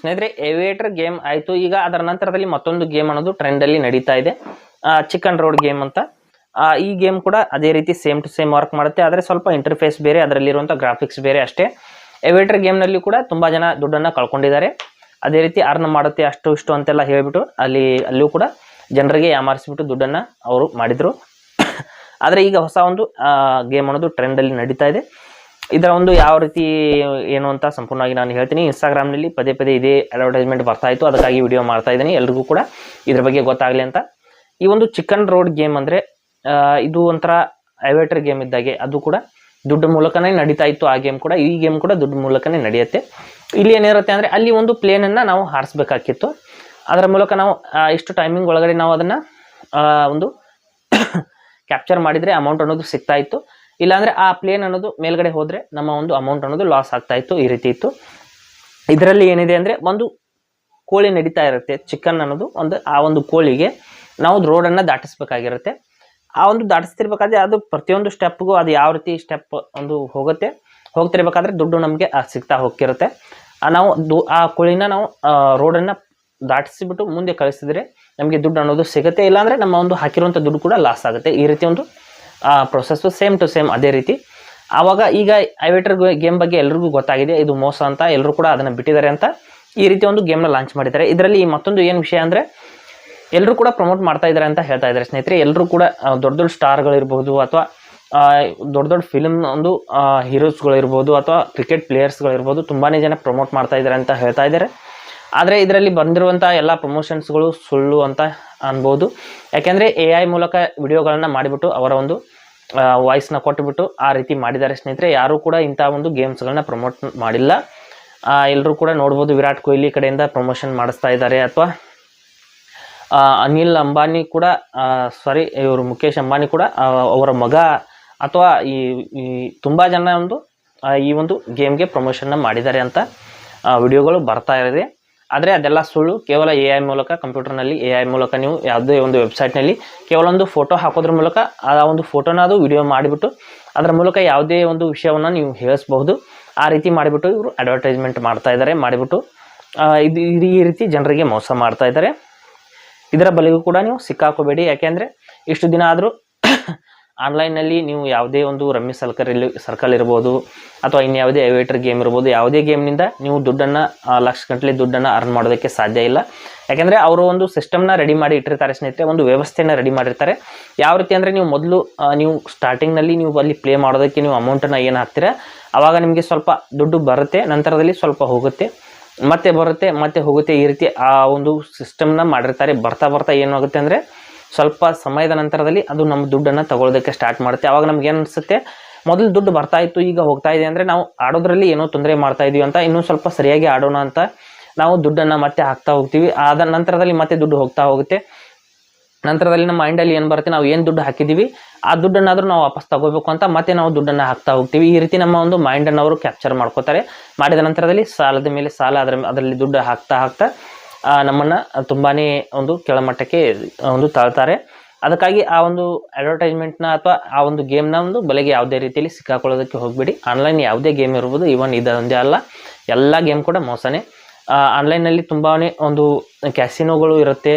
ಸ್ನೇಹಿತರೆ aviator game ಆಯಿತು. ಈಗ ಅದರ ನಂತರದಲ್ಲಿ ಮತ್ತೊಂದು ಗೇಮ್ ಅನ್ನೋದು ಟ್ರೆಂಡಲ್ಲಿ ನಡೀತಾ ಇದೆ. ಚಿಕನ್ ರೋಡ್ ಗೇಮ್ ಅಂತ. ಈ ಗೇಮ್ ಕೂಡ ಅದೇ ರೀತಿ ಸೇಮ್ ಟು ಸೇಮ್ ವರ್ಕ್ ಮಾಡುತ್ತೆ. ಆದರೆ ಸ್ವಲ್ಪ ಇಂಟರ್ಫೇಸ್ ಬೇರೆ, ಅದರಲ್ಲಿರುವಂಥ ಗ್ರಾಫಿಕ್ಸ್ ಬೇರೆ ಅಷ್ಟೇ. ಏವಿಯೇಟರ್ ಗೇಮ್ನಲ್ಲಿ ಕೂಡ ತುಂಬ ಜನ ದುಡ್ಡನ್ನು ಕಳ್ಕೊಂಡಿದ್ದಾರೆ. ಅದೇ ರೀತಿ ಅರ್ನ್ ಮಾಡುತ್ತೆ ಅಷ್ಟು ಇಷ್ಟು ಅಂತೆಲ್ಲ ಹೇಳಿಬಿಟ್ಟು ಅಲ್ಲಿ, ಅಲ್ಲೂ ಕೂಡ ಜನರಿಗೆ ಯಾಮಾರಿಸಿಬಿಟ್ಟು ದುಡ್ಡನ್ನು ಅವರು ಮಾಡಿದರು. ಆದರೆ ಈಗ ಹೊಸ ಒಂದು ಗೇಮ್ ಅನ್ನೋದು ಟ್ರೆಂಡಲ್ಲಿ ನಡೀತಾ ಇದೆ. ಇದರ ಒಂದು ಯಾವ ರೀತಿ ಏನು ಅಂತ ಸಂಪೂರ್ಣವಾಗಿ ನಾನು ಹೇಳ್ತೀನಿ. ಇನ್ಸ್ಟಾಗ್ರಾಮ್ನಲ್ಲಿ ಪದೇ ಪದೇ ಇದೇ ಅಡ್ವರ್ಟೈಸ್ಮೆಂಟ್ ಬರ್ತಾ ಇತ್ತು. ಅದಕ್ಕಾಗಿ ವಿಡಿಯೋ ಮಾಡ್ತಾ ಇದ್ದೀನಿ. ಎಲ್ರಿಗೂ ಕೂಡ ಇದ್ರ ಬಗ್ಗೆ ಗೊತ್ತಾಗಲಿ ಅಂತ. ಈ ಒಂದು ಚಿಕನ್ ರೋಡ್ ಗೇಮ್ ಅಂದರೆ ಇದು ಒಂಥರ ಐವೇಟರ್ ಗೇಮ್ ಇದ್ದಾಗೆ. ಅದು ಕೂಡ ದುಡ್ಡು ಮೂಲಕನೇ ನಡೀತಾ ಇತ್ತು. ಆ ಗೇಮ್ ಕೂಡ, ಈ ಗೇಮ್ ಕೂಡ ದುಡ್ಡು ಮೂಲಕನೇ ನಡೆಯುತ್ತೆ. ಇಲ್ಲಿ ಏನಿರುತ್ತೆ ಅಂದರೆ, ಅಲ್ಲಿ ಒಂದು ಪ್ಲೇನನ್ನು ನಾವು ಹಾರಿಸ್ಬೇಕಾಗಿತ್ತು. ಅದರ ಮೂಲಕ ನಾವು ಇಷ್ಟು ಟೈಮಿಂಗ್ ಒಳಗಡೆ ನಾವು ಅದನ್ನು ಒಂದು ಕ್ಯಾಪ್ಚರ್ ಮಾಡಿದರೆ ಅಮೌಂಟ್ ಅನ್ನೋದು ಸಿಗ್ತಾ ಇತ್ತು. ಇಲ್ಲಾಂದರೆ ಆ ಪ್ಲೇನ್ ಅನ್ನೋದು ಮೇಲ್ಗಡೆ ಹೋದರೆ ನಮ್ಮ ಒಂದು ಅಮೌಂಟ್ ಅನ್ನೋದು ಲಾಸ್ ಆಗ್ತಾ ಇತ್ತು, ಈ ರೀತಿ ಇತ್ತು. ಇದರಲ್ಲಿ ಏನಿದೆ ಅಂದರೆ ಒಂದು ಕೋಳಿ ನಡೀತಾ ಇರುತ್ತೆ ಚಿಕನ್ ಅನ್ನೋದು ಒಂದು, ಆ ಒಂದು ಕೋಳಿಗೆ ನಾವು ರೋಡನ್ನು ದಾಟಿಸ್ಬೇಕಾಗಿರುತ್ತೆ. ಆ ಒಂದು ದಾಟಿಸ್ತಿರ್ಬೇಕಾದ್ರೆ ಅದು ಪ್ರತಿಯೊಂದು ಸ್ಟೆಪ್ಗೂ ಅದು ಯಾವ ರೀತಿ ಸ್ಟೆಪ್ ಒಂದು ಹೋಗುತ್ತೆ, ಹೋಗ್ತಿರ್ಬೇಕಾದ್ರೆ ದುಡ್ಡು ನಮಗೆ ಸಿಗ್ತಾ ಹೋಗ್ತಿರುತ್ತೆ. ನಾವು ಆ ಕೋಳಿನ ನಾವು ರೋಡನ್ನು ದಾಟಿಸಿಬಿಟ್ಟು ಮುಂದೆ ಕಳಿಸಿದ್ರೆ ನಮಗೆ ದುಡ್ಡು ಅನ್ನೋದು ಸಿಗುತ್ತೆ, ಇಲ್ಲಾಂದರೆ ನಮ್ಮ ಒಂದು ಹಾಕಿರುವಂಥ ದುಡ್ಡು ಕೂಡ ಲಾಸ್ ಆಗುತ್ತೆ. ಈ ರೀತಿ ಒಂದು ಪ್ರೊಸೆಸ್ಸು ಸೇಮ್ ಟು ಸೇಮ್ ಅದೇ ರೀತಿ. ಆವಾಗ ಈಗ ಐವೇಟರ್ ಗೇಮ್ ಬಗ್ಗೆ ಎಲ್ರಿಗೂ ಗೊತ್ತಾಗಿದೆ, ಇದು ಮೋಸ ಅಂತ ಎಲ್ಲರೂ ಕೂಡ ಅದನ್ನು ಬಿಟ್ಟಿದ್ದಾರೆ ಅಂತ ಈ ರೀತಿ ಒಂದು ಗೇಮ್ನ ಲಾಂಚ್ ಮಾಡಿದ್ದಾರೆ. ಇದರಲ್ಲಿ ಮತ್ತೊಂದು ಏನು ವಿಷಯ ಅಂದರೆ ಎಲ್ಲರೂ ಕೂಡ ಪ್ರಮೋಟ್ ಮಾಡ್ತಾ ಇದ್ದಾರೆ ಅಂತ ಹೇಳ್ತಾ ಇದ್ದಾರೆ ಸ್ನೇಹಿತರೆ. ಎಲ್ಲರೂ ಕೂಡ ದೊಡ್ಡ ದೊಡ್ಡ ಸ್ಟಾರ್ಗಳಿರ್ಬೋದು ಅಥವಾ ದೊಡ್ಡ ದೊಡ್ಡ ಫಿಲ್ಮ್ ಒಂದು ಹೀರೋಸ್ಗಳಿರ್ಬೋದು ಅಥವಾ ಕ್ರಿಕೆಟ್ ಪ್ಲೇಯರ್ಸ್ಗಳಿರ್ಬೋದು ತುಂಬಾ ಜನ ಪ್ರಮೋಟ್ ಮಾಡ್ತಾ ಇದ್ದಾರೆ ಅಂತ ಹೇಳ್ತಾ ಇದ್ದಾರೆ. ಆದರೆ ಇದರಲ್ಲಿ ಬಂದಿರುವಂಥ ಎಲ್ಲ ಪ್ರಮೋಷನ್ಸ್ಗಳು ಸುಳ್ಳು ಅಂತ ಅನ್ಬೋದು. ಯಾಕೆಂದರೆ ಎ ಐ ಮೂಲಕ ವಿಡಿಯೋಗಳನ್ನು ಮಾಡಿಬಿಟ್ಟು ಅವರ ಒಂದು ವಾಯ್ಸ್ನ ಕೊಟ್ಟುಬಿಟ್ಟು ಆ ರೀತಿ ಮಾಡಿದ್ದಾರೆ ಸ್ನೇಹಿತರೆ. ಯಾರೂ ಕೂಡ ಇಂಥ ಒಂದು ಗೇಮ್ಸ್ಗಳನ್ನ ಪ್ರಮೋಟ್ ಮಾಡಿಲ್ಲ. ಎಲ್ಲರೂ ಕೂಡ ನೋಡ್ಬೋದು. ವಿರಾಟ್ ಕೊಹ್ಲಿ ಕಡೆಯಿಂದ ಪ್ರಮೋಷನ್ ಮಾಡಿಸ್ತಾ ಇದ್ದಾರೆ. ಅಥವಾ ಅನಿಲ್ ಅಂಬಾನಿ ಕೂಡ ಸಾರಿ ಇವರು ಮುಖೇಶ್ ಅಂಬಾನಿ ಕೂಡ ಅವರ ಮಗ ಅಥವಾ ಈ ತುಂಬ ಜನ ಒಂದು ಈ ಒಂದು ಗೇಮ್ಗೆ ಪ್ರಮೋಷನ್ನ ಮಾಡಿದ್ದಾರೆ ಅಂತ ವಿಡಿಯೋಗಳು ಬರ್ತಾ ಇದೆ. ಆದರೆ ಅದೆಲ್ಲ ಸುಳ್ಳು. ಕೇವಲ ಎ ಐ ಮೂಲಕ, ಕಂಪ್ಯೂಟರ್ನಲ್ಲಿ ಎ ಐ ಮೂಲಕ ನೀವು ಯಾವುದೇ ಒಂದು ವೆಬ್ಸೈಟ್ನಲ್ಲಿ ಕೇವಲ ಒಂದು ಫೋಟೋ ಹಾಕೋದ್ರ ಮೂಲಕ ಆ ಒಂದು ಫೋಟೋನ ಅದು ವಿಡಿಯೋ ಮಾಡಿಬಿಟ್ಟು ಅದರ ಮೂಲಕ ಯಾವುದೇ ಒಂದು ವಿಷಯವನ್ನು ನೀವು ಹೇಳಿಸ್ಬಹುದು. ಆ ರೀತಿ ಮಾಡಿಬಿಟ್ಟು ಇವರು ಅಡ್ವರ್ಟೈಸ್ಮೆಂಟ್ ಮಾಡ್ತಾ ಇದ್ದಾರೆ ಮಾಡಿಬಿಟ್ಟು ಇದು ಈ ರೀತಿ ಜನರಿಗೆ ಮೋಸ ಮಾಡ್ತಾ ಇದ್ದಾರೆ ಇದರ ಬಲಿಗೂ ಕೂಡ ನೀವು ಸಿಕ್ಕಾಕೋಬೇಡಿ. ಯಾಕೆಂದರೆ ಇಷ್ಟು ದಿನ ಆದರೂ ಆನ್ಲೈನಲ್ಲಿ ನೀವು ಯಾವುದೇ ಒಂದು ರಮ್ಮಿ ಸರ್ಕಲ್ ಇಲ್ಲಿ ಸರ್ಕಲ್ ಇರ್ಬೋದು ಅಥವಾ ಇನ್ಯಾವುದೇ ಎವೇಟರ್ ಗೇಮ್ ಇರ್ಬೋದು, ಯಾವುದೇ ಗೇಮ್ನಿಂದ ನೀವು ದುಡ್ಡನ್ನು ಲಕ್ಷ ಗಂಟಲೆ ದುಡ್ಡನ್ನು ಅರ್ನ್ ಮಾಡೋದಕ್ಕೆ ಸಾಧ್ಯ ಇಲ್ಲ. ಯಾಕೆಂದರೆ ಅವರು ಒಂದು ಸಿಸ್ಟಮ್ನ ರೆಡಿ ಮಾಡಿ ಇಟ್ಟಿರ್ತಾರೆ ಸ್ನೇಹಿತರೆ, ಒಂದು ವ್ಯವಸ್ಥೆನ ರೆಡಿ ಮಾಡಿರ್ತಾರೆ. ಯಾವ ರೀತಿ ಅಂದರೆ ನೀವು ಮೊದಲು ನೀವು ಸ್ಟಾರ್ಟಿಂಗ್ನಲ್ಲಿ ನೀವು ಅಲ್ಲಿ ಪ್ಲೇ ಮಾಡೋದಕ್ಕೆ ನೀವು ಅಮೌಂಟನ್ನು ಏನು ಹಾಕ್ತೀರಾ? ಆವಾಗ ನಿಮಗೆ ಸ್ವಲ್ಪ ದುಡ್ಡು ಬರುತ್ತೆ, ನಂತರದಲ್ಲಿ ಸ್ವಲ್ಪ ಹೋಗುತ್ತೆ. ಮತ್ತೆ ಬರುತ್ತೆ, ಮತ್ತೆ ಹೋಗುತ್ತೆ ಈ ರೀತಿ ಆ ಒಂದು ಸಿಸ್ಟಮ್ನ ಮಾಡಿರ್ತಾರೆ. ಬರ್ತಾ ಬರ್ತಾ ಏನಾಗುತ್ತೆ ಅಂದರೆ ಸ್ವಲ್ಪ ಸಮಯದ ನಂತರದಲ್ಲಿ ಅದು ನಮ್ಮ ದುಡ್ಡನ್ನು ತಗೊಳ್ಳೋದಕ್ಕೆ ಸ್ಟಾರ್ಟ್ ಮಾಡುತ್ತೆ. ಆವಾಗ ನಮ್ಗೆ ಏನು ಅನಿಸುತ್ತೆ? ಮೊದಲು ದುಡ್ಡು ಬರ್ತಾ ಇತ್ತು, ಈಗ ಹೋಗ್ತಾ ಇದೆ ಅಂದರೆ ನಾವು ಆಡೋದ್ರಲ್ಲಿ ಏನೋ ತೊಂದರೆ ಮಾಡ್ತಾ ಇದೀವಿ ಅಂತ ಇನ್ನೂ ಸ್ವಲ್ಪ ಸರಿಯಾಗಿ ಆಡೋಣ ಅಂತ ನಾವು ದುಡ್ಡನ್ನು ಮತ್ತೆ ಹಾಕ್ತಾ ಹೋಗ್ತೀವಿ. ಆದ ನಂತರದಲ್ಲಿ ಮತ್ತೆ ದುಡ್ಡು ಹೋಗ್ತಾ ಹೋಗುತ್ತೆ. ನಂತರದಲ್ಲಿ ನಮ್ಮ ಮೈಂಡಲ್ಲಿ ಏನು ಬರುತ್ತೆ? ನಾವು ಏನು ದುಡ್ಡು ಹಾಕಿದ್ದೀವಿ ಆ ದುಡ್ಡನ್ನಾದರೂ ನಾವು ವಾಪಸ್ ತಗೋಬೇಕು ಅಂತ ಮತ್ತೆ ನಾವು ದುಡ್ಡನ್ನು ಹಾಕ್ತಾ ಹೋಗ್ತೀವಿ. ಈ ರೀತಿ ನಮ್ಮ ಒಂದು ಮೈಂಡನ್ನು ಅವರು ಕ್ಯಾಪ್ಚರ್ ಮಾಡ್ಕೋತಾರೆ. ಮಾಡಿದ ನಂತರದಲ್ಲಿ ಸಾಲದ ಮೇಲೆ ಸಾಲ, ಅದರ ಅದರಲ್ಲಿ ದುಡ್ಡು ಹಾಕ್ತಾ ಹಾಕ್ತಾ ನಮ್ಮನ್ನು ತುಂಬಾ ಒಂದು ಕೆಳಮಟ್ಟಕ್ಕೆ ಒಂದು ತಾಳ್ತಾರೆ. ಅದಕ್ಕಾಗಿ ಆ ಒಂದು ಅಡ್ವರ್ಟೈಸ್ಮೆಂಟ್ನ ಅಥವಾ ಆ ಒಂದು ಗೇಮ್ನ ಒಂದು ಬಲೆಗೆ ಯಾವುದೇ ರೀತಿಯಲ್ಲಿ ಸಿಕ್ಕಾಕೊಳ್ಳೋದಕ್ಕೆ ಹೋಗಬೇಡಿ. ಆನ್ಲೈನ್ ಯಾವುದೇ ಗೇಮ್ ಇರ್ಬೋದು ಇವನ್ ಇದೊಂದೇ ಅಲ್ಲ. ಎಲ್ಲ ಗೇಮ್ ಕೂಡ ಮೋಸನೇ. ಆನ್ಲೈನಲ್ಲಿ ತುಂಬಾ ಒಂದು ಕ್ಯಾಸಿನೋಗಳು ಇರುತ್ತೆ.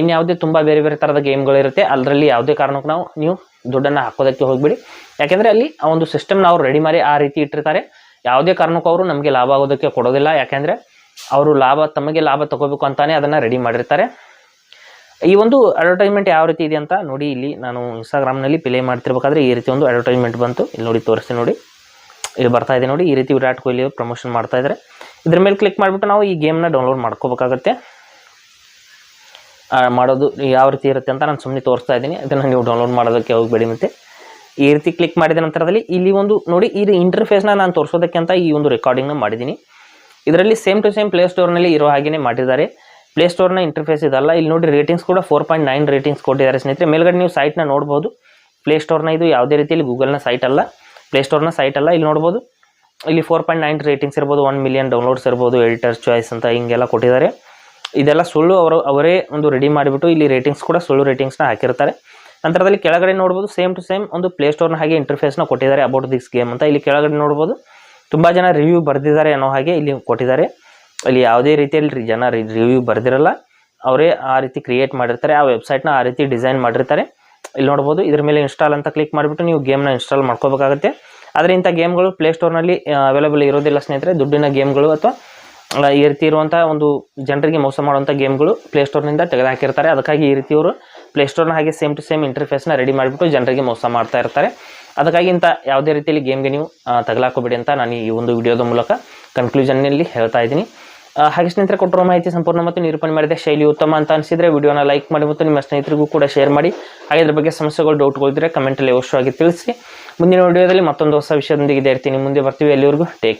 ಇನ್ಯಾವುದೇ ತುಂಬ ಬೇರೆ ಬೇರೆ ಥರದ ಗೇಮ್ಗಳಿರುತ್ತೆ ಅದರಲ್ಲಿ ಯಾವುದೇ ಕಾರಣಕ್ಕೂ ನಾವು, ನೀವು ದುಡ್ಡನ್ನು ಹಾಕೋದಕ್ಕೆ ಹೋಗ್ಬೇಡಿ. ಯಾಕೆಂದರೆ ಅಲ್ಲಿ ಆ ಒಂದು ಸಿಸ್ಟಮ್ನ ಅವರು ರೆಡಿ ಮಾಡಿ ಆ ರೀತಿ ಇಟ್ಟಿರ್ತಾರೆ. ಯಾವುದೇ ಕಾರಣಕ್ಕೂ ಅವರು ನಮಗೆ ಲಾಭ ಆಗೋದಕ್ಕೆ ಕೊಡೋದಿಲ್ಲ. ಯಾಕೆಂದರೆ ಅವರು ಲಾಭ, ತಮಗೆ ಲಾಭ ತಗೋಬೇಕು ಅಂತಾನೆ ಅದನ್ನ ರೆಡಿ ಮಾಡಿರ್ತಾರೆ. ಈ ಒಂದು ಅಡ್ವರ್ಟೈಸ್ಮೆಂಟ್ ಯಾವ ರೀತಿ ಇದೆ ಅಂತ ನೋಡಿ, ಇಲ್ಲಿ ನಾನು ಇನ್ಸ್ಟಾಗ್ರಾಮ್ನಲ್ಲಿ ಪ್ಲೇ ಮಾಡ್ತಿರ್ಬೇಕಾದ್ರೆ ಈ ರೀತಿ ಒಂದು ಅಡ್ವರ್ಟೈಸ್ಮೆಂಟ್ ಬಂತು. ಇಲ್ಲಿ ನೋಡಿ, ತೋರಿಸ್ತೀನಿ ನೋಡಿ. ಇಲ್ಲಿ ಬರ್ತಾ ಇದೆ ನೋಡಿ, ಈ ರೀತಿ ವಿರಾಟ್ ಕೊಹ್ಲಿ ಪ್ರಮೋಷನ್ ಮಾಡ್ತಾ ಇದ್ದಾರೆ ಇದ್ರ ಮೇಲೆ ಕ್ಲಿಕ್ ಮಾಡಿಬಿಟ್ಟು ನಾವು ಈ ಗೇಮ್ನ ಡೌನ್ಲೋಡ್ ಮಾಡ್ಕೋಬೇಕಾಗತ್ತೆ. ಮಾಡೋದು ಯಾವ ರೀತಿ ಇರುತ್ತೆ ಅಂತ ನಾನು ಸುಮ್ಮನೆ ತೋರಿಸ್ತಾ ಇದ್ದೀನಿ. ಅದನ್ನು ನೀವು ಡೌನ್ಲೋಡ್ ಮಾಡೋದಕ್ಕೆ ಹೋಗಬೇಡಿ ಮತ್ತೆ. ಈ ರೀತಿ ಕ್ಲಿಕ್ ಮಾಡಿದ ನಂತರದಲ್ಲಿ ಇಲ್ಲಿ ಒಂದು ನೋಡಿ, ಇದು ಇಂಟರ್ಫೇಸ್ನ ನಾನು ತೋರಿಸೋದಕ್ಕೆ ಅಂತ ಈ ಒಂದು ರೆಕಾರ್ಡಿಂಗ್ನ ಮಾಡಿದ್ದೀನಿ. ಇದರಲ್ಲಿ ಸೇಮ್ ಟು ಸೇಮ್ ಪ್ಲೇಸ್ಟೋರ್ನಲ್ಲಿ ಇರೋ ಹಾಗೆಯೇ ಮಾಡಿದ್ದಾರೆ. ಪ್ಲೇಸ್ಟೋರ್ನ ಇಂಟರ್ಫೇಸ್ ಇದಲ್ಲ. ಇಲ್ಲಿ ನೋಡಿ ರೇಟಿಂಗ್ಸ್ ಕೂಡ ಫೋರ್ ಪಾಯಿಂಟ್ ನೈನ್ ರೇಟಿಂಗ್ಸ್ ಕೊಟ್ಟಿದ್ದಾರೆ ಸ್ನೇಹಿತರೆ. ಮೇಲ್ಗಡೆ ನೀವು ಸೈಟ್ನ ನೋಡ್ಬೋದು. ಪ್ಲೇಸ್ಟೋರ್ನ ಇದು ಯಾವುದೇ ರೀತಿಯಲ್ಲಿ ಗೂಗಲ್ನ ಸೈಟ್ ಅಲ್ಲ. ಪ್ಲೇಸ್ಟೋರ್ನ ಸೈಟ್ ಅಲ್ಲ. ಇಲ್ಲಿ ನೋಡ್ಬೋದು. ಇಲ್ಲಿ ಫೋರ್ ಪಾಯಿಂಟ್ ನೈನ್ ರೇಟಿಂಗ್ಸ್ ಇರ್ಬೋದು. ಒನ್ ಮಿಲಿಯನ್ ಡೌನ್ಲೋಡ್ಸ್ ಇರ್ಬೋದು. ಎಡಿಟರ್ಸ್ ಚಾಯ್ಸ್ ಅಂತ ಹಿಂಗೆಲ್ಲ ಕೊಟ್ಟಿದ್ದಾರೆ. ಇದೆಲ್ಲ ಸುಳ್ಳು ಅವರು, ಅವರೇ ಒಂದು ರೆಡಿ ಮಾಡಿಬಿಟ್ಟು ಇಲ್ಲಿ ರೇಟಿಂಗ್ಸ್ ಕೂಡ ಸುಳ್ಳು ರೇಟಿಂಗ್ಸ್ನ ಹಾಕಿರ್ತಾರೆ. ನಂತರದಲ್ಲಿ ಕೆಳಗಡೆ ನೋಡ್ಬೋದು. ಸೇಮ್ ಟು ಸೇಮ್ ಒಂದು ಪ್ಲೇಸ್ಟೋರ್ನ ಹಾಗೆ ಇಂಟರ್ಫೇಸ್ನ ಕೊಟ್ಟಿದ್ದಾರೆ ಅಬೌಟ್ ದಿಸ್ ಗೇಮ್ ಅಂತ. ಇಲ್ಲಿ ಕೆಳಗಡೆ ನೋಡ್ಬೋದು. ತುಂಬ ಜನ ರಿವ್ಯೂ ಬರೆದಿದ್ದಾರೆ ಅನ್ನೋ ಹಾಗೆ ಇಲ್ಲಿ ಕೊಟ್ಟಿದ್ದಾರೆ. ಅಲ್ಲಿ ಯಾವುದೇ ರೀತಿಯಲ್ಲಿ ಜನ ರಿವ್ಯೂ ಬರೆದಿರಲ್ಲ. ಅವರೇ ಆ ರೀತಿ ಕ್ರಿಯೇಟ್ ಮಾಡಿರ್ತಾರೆ. ಆ ವೆಬ್ಸೈಟ್ನ ಆ ರೀತಿ ಡಿಸೈನ್ ಮಾಡಿರ್ತಾರೆ. ಇಲ್ಲಿ ನೋಡ್ಬೋದು, ಇದ್ರ ಮೇಲೆ ಇನ್ಸ್ಟಾಲ್ ಅಂತ ಕ್ಲಿಕ್ ಮಾಡಿಬಿಟ್ಟು ನೀವು ಗೇಮ್ನ ಇನ್ಸ್ಟಾಲ್ ಮಾಡ್ಕೋಬೇಕಾಗುತ್ತೆ. ಆದರೆ ಇಂಥ ಗೇಮ್ಗಳು ಪ್ಲೇಸ್ಟೋರ್ನಲ್ಲಿ ಅವೈಲೇಬಲ್ ಇರೋದಿಲ್ಲ ಸ್ನೇಹಿತರೆ. ದುಡ್ಡಿನ ಗೇಮ್ಗಳು ಅಥವಾ ಈ ರೀತಿ ಇರುವಂಥ ಒಂದು ಜನರಿಗೆ ಮೋಸ ಮಾಡುವಂಥ ಗೇಮ್ಗಳು ಪ್ಲೇಸ್ಟೋರ್ನಿಂದ ತೆಗೆದುಹಾಕಿರ್ತಾರೆ. ಅದಕ್ಕಾಗಿ ಈ ರೀತಿ ಅವರು ಪ್ಲೇಸ್ಟೋರ್ನ ಹಾಗೆ ಸೇಮ್ ಟು ಸೇಮ್ ಇಂಟರ್ಫೇಸ್ನ ರೆಡಿ ಮಾಡಿಬಿಟ್ಟು ಜನರಿಗೆ ಮೋಸ ಮಾಡ್ತಾ ಇರ್ತಾರೆ. ಅದಕ್ಕಾಗಿ ಇಂಥ ಯಾವುದೇ ರೀತಿಯಲ್ಲಿ ಗೇಮ್ಗೆ ನೀವು ತಗಲಾಕೋಬೇಡಿ ಅಂತ ನಾನು ಈ ಒಂದು ವಿಡಿಯೋದ ಮೂಲಕ ಕನ್ಕ್ಲೂಷನ್ನಲ್ಲಿ ಹೇಳ್ತಾ ಇದ್ದೀನಿ. ಹಾಗೆ ಸ್ನೇಹಿತರೆ ಕೊಟ್ಟಿರೋ ಮಾಹಿತಿ ಸಂಪೂರ್ಣ ಮತ್ತು ನಿರೂಪಣೆ ಮಾಡಿದ ಶೈಲಿ ಉತ್ತಮ ಅಂತ ಅನಿಸಿದರೆ ವಿಡಿಯೋನ ಲೈಕ್ ಮಾಡಿ ಮತ್ತು ನಿಮ್ಮ ಸ್ನೇಹಿತರಿಗೂ ಕೂಡ ಶೇರ್ ಮಾಡಿ. ಹಾಗೆ ಇದ್ರ ಬಗ್ಗೆ ಸಮಸ್ಯೆಗಳು ಡೌಟ್ಗಳಿದ್ರೆ ಕಮೆಂಟಲ್ಲಿ ಅವಶ್ಯವಾಗಿ ತಿಳಿಸಿ. ಮುಂದಿನ ವಿಡಿಯೋದಲ್ಲಿ ಮತ್ತೊಂದು ಹೊಸ ವಿಷಯದೊಂದಿಗೆ ಇದೇ ಇರ್ತೀನಿ ಮುಂದೆ ಬರ್ತೀವಿ. ಎಲ್ಲಿವರೆಗೂ ಟೇಕ್